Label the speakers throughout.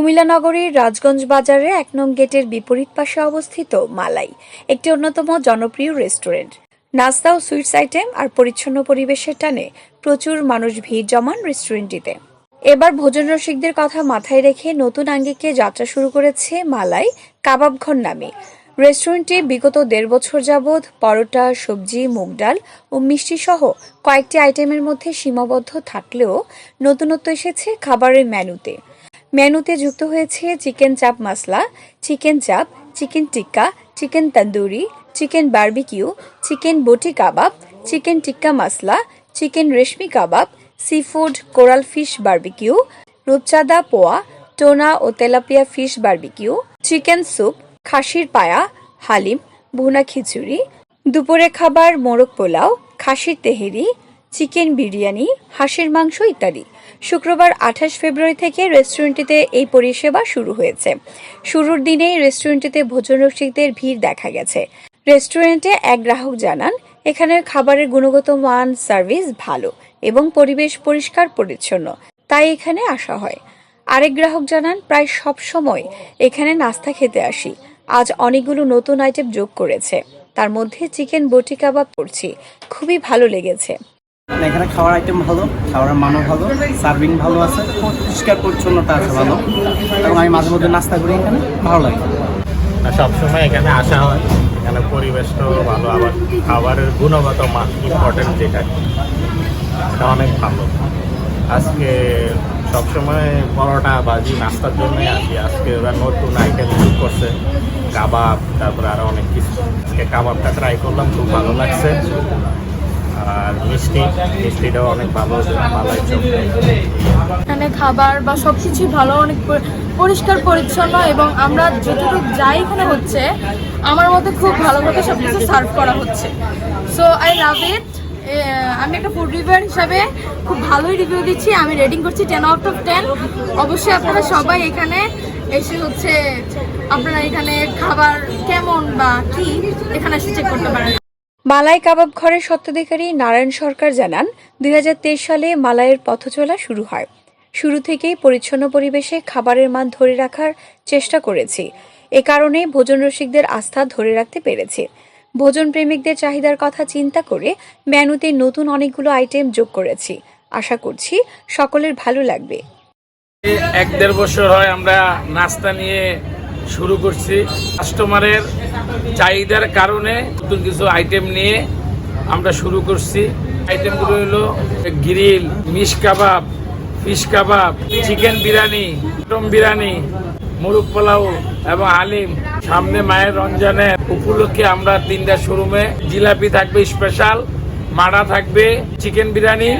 Speaker 1: কুমিল্লা নগরীর রাজগঞ্জ বাজারে এক নং গেটের বিপরীত পাশে অবস্থিত মালাই, একটি অন্যতম জনপ্রিয় রেস্টুরেন্ট। নাস্তা ও সুইটস আইটেম আর পরিচ্ছন্ন পরিবেশের টানে প্রচুর মানুষ ভিড় জমান রেস্টুরেন্টটিতে। এবার ভোজন রসিকদের কথা মাথায় রেখে নতুন আঙ্গিকে যাত্রা শুরু করেছে মালাই, কাবাব ঘর নামে। রেস্টুরেন্টটি বিগত দেড় বছর যাবৎ পরোটা, সবজি, মুগ ডাল ও মিষ্টি সহ কয়েকটি আইটেমের মধ্যে সীমাবদ্ধ থাকলেও নতুনত্ব এসেছে খাবারের মেনুতে। মেনুতে যুক্ত হয়েছে chicken chaap masala, chicken chaap, chicken tikka, chicken tandoori, chicken barbecue, chicken boti kebab, chicken tikka masala, chicken reshmi kebab, seafood, coral fish barbecue, রূপচাঁদা পোয়া, টোনা ও tilapia fish barbecue, chicken soup, খাসির পায়া, হালিম, ভুনা খিচুড়ি, দুপুরে খাবার মোরগ পোলাও, খাসির তেহেরি, চিকেন বিরিয়ানি, হাঁসের মাংস ইত্যাদি। শুক্রবার আঠাশ ফেব্রুয়ারি থেকে রেস্টুরেন্টটিতে এই পরিষেবা শুরু হয়েছে। শুরুর দিনেই রেস্টুরেন্টটিতে ভোজন রসিকদের ভিড় দেখা গেছে। রেস্টুরেন্টে এক গ্রাহক জানান এখানের খাবারের গুণগত মান, সার্ভিস ভালো এবং পরিবেশ পরিষ্কার পরিচ্ছন্ন, তাই এখানে আসা হয়। আরেক গ্রাহক জানান, প্রায় সব সময় এখানে নাস্তা খেতে আসি। আজ অনেকগুলো নতুন আইটেম যোগ করেছে। তার মধ্যে চিকেন বটি কাবাব করছি। খুবই ভালো লেগেছে।
Speaker 2: এখানে খাওয়ার আইটেম ভালো, খাওয়ার মানও ভালো সার্ভিং ভালো আছে, পরিষ্কার, পরিচ্ছন্নতা আছে ভালো। এবং আমি মাঝে মধ্যে নাস্তা করি এখানে, ভালো লাগে।
Speaker 3: সবসময় এখানে আসা হয়। এখানে পরিবেশটাও ভালো, আবার খাবারের গুণগত মান ইম্পর্টেন্ট যেটা। এটা অনেক ভালো। আজকে সবসময় পরোটা বাজি নাস্তার জন্যই আসি। আজকে ওরা নতুন আইটেম শুরু করছে, কাবাব, তারপরে আরও অনেক কিছু। আজকে কাবাবটা ট্রাই করলাম, খুব ভালো লাগছে।
Speaker 4: এখানে খাবার বা সব কিছুই ভালো, অনেক পরিষ্কার, পরিচ্ছন্ন এবং আমরা যতটুকু যাই এখানে হচ্ছে, আমার মতে খুব ভালোভাবে সব কিছু সার্ভ করা হচ্ছে। সো আই লাভ ইট আমি একটা ফুড রিভিউয়ার হিসাবে খুব ভালোই রিভিউ দিচ্ছি। আমি রেটিং করছি টেন আউট অফ টেন অবশ্যই আপনারা সবাই এখানে এসে হচ্ছে, আপনারা এখানে খাবার কেমন বা কি, এখানে এসে চেক করতে পারেন।
Speaker 1: মালাই কাবাব ঘরের স্বত্বাধিকারী নারায়ণ সরকার জানান, দুই হাজার তেইশ সালে মালাইয়ের পথচলা শুরু হয়। শুরু থেকেই পরিচ্ছন্ন পরিবেশে খাবারের মান ধরে রাখার চেষ্টা করেছি। এ কারণে ভোজন রসিকদের আস্থা ধরে রাখতে পেরেছি। ভোজন প্রেমিকদের চাহিদার কথা চিন্তা করে মেনুতে নতুন অনেকগুলো আইটেম যোগ করেছি। আশা করছি সকলের ভালো লাগবে।
Speaker 5: এক দেড় বছর হয় আমরা নাস্তা নিয়ে শুরু করছি। কাস্টমারের চাহিদার কারণে নতুন কিছু আইটেম নিয়ে আমরা শুরু করছি। আইটেমগুলো হলো গ্রিল মিশ kebab fish kebab chicken biryani mutton biryani, মুরগ পোলাও এবং আলিম। সামনে মায়ের রমজানের উপলক্ষে আমরা তিনটা শোরুমে জিলাপি থাকবে স্পেশাল মাড়া থাকবে চিকেন বিরিয়ানি,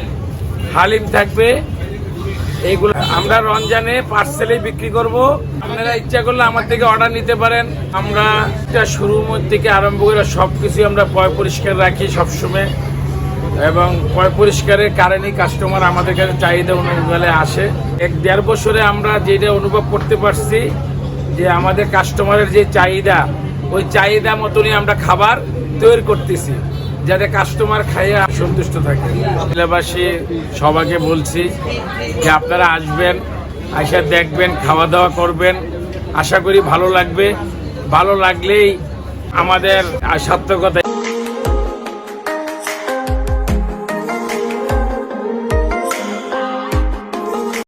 Speaker 5: হালিম থাকবে এইগুলো আমরা রমজানে পার্সেলে বিক্রি করব। আপনারা ইচ্ছা করলে আমার থেকে অর্ডার নিতে পারেন। আমরা মধ্যে থেকে আরম্ভ করে সব কিছু আমরা পয় পরিষ্কার রাখি সবসময়। এবং পয় পরিষ্কারের কারণেই কাস্টমার আমাদের কাছে চাহিদা অনুযায়ী আসে। এক দেড় বছরে আমরা যেটা অনুভব করতে পারছি, যে আমাদের কাস্টমারের যে চাহিদা, ওই চাহিদা মতনই আমরা খাবার তৈরি করতেছি। যাতে কাস্টমার খাইয়ে সন্তুষ্ট থাকে। এলাকাবাসী সবাইকে বলছি যে আপনারা আসবেন আসা দেখবেন খাওয়া দাওয়া করবেন। আশা করি ভালো লাগবে। ভালো লাগলেই আমাদের সার্থকতা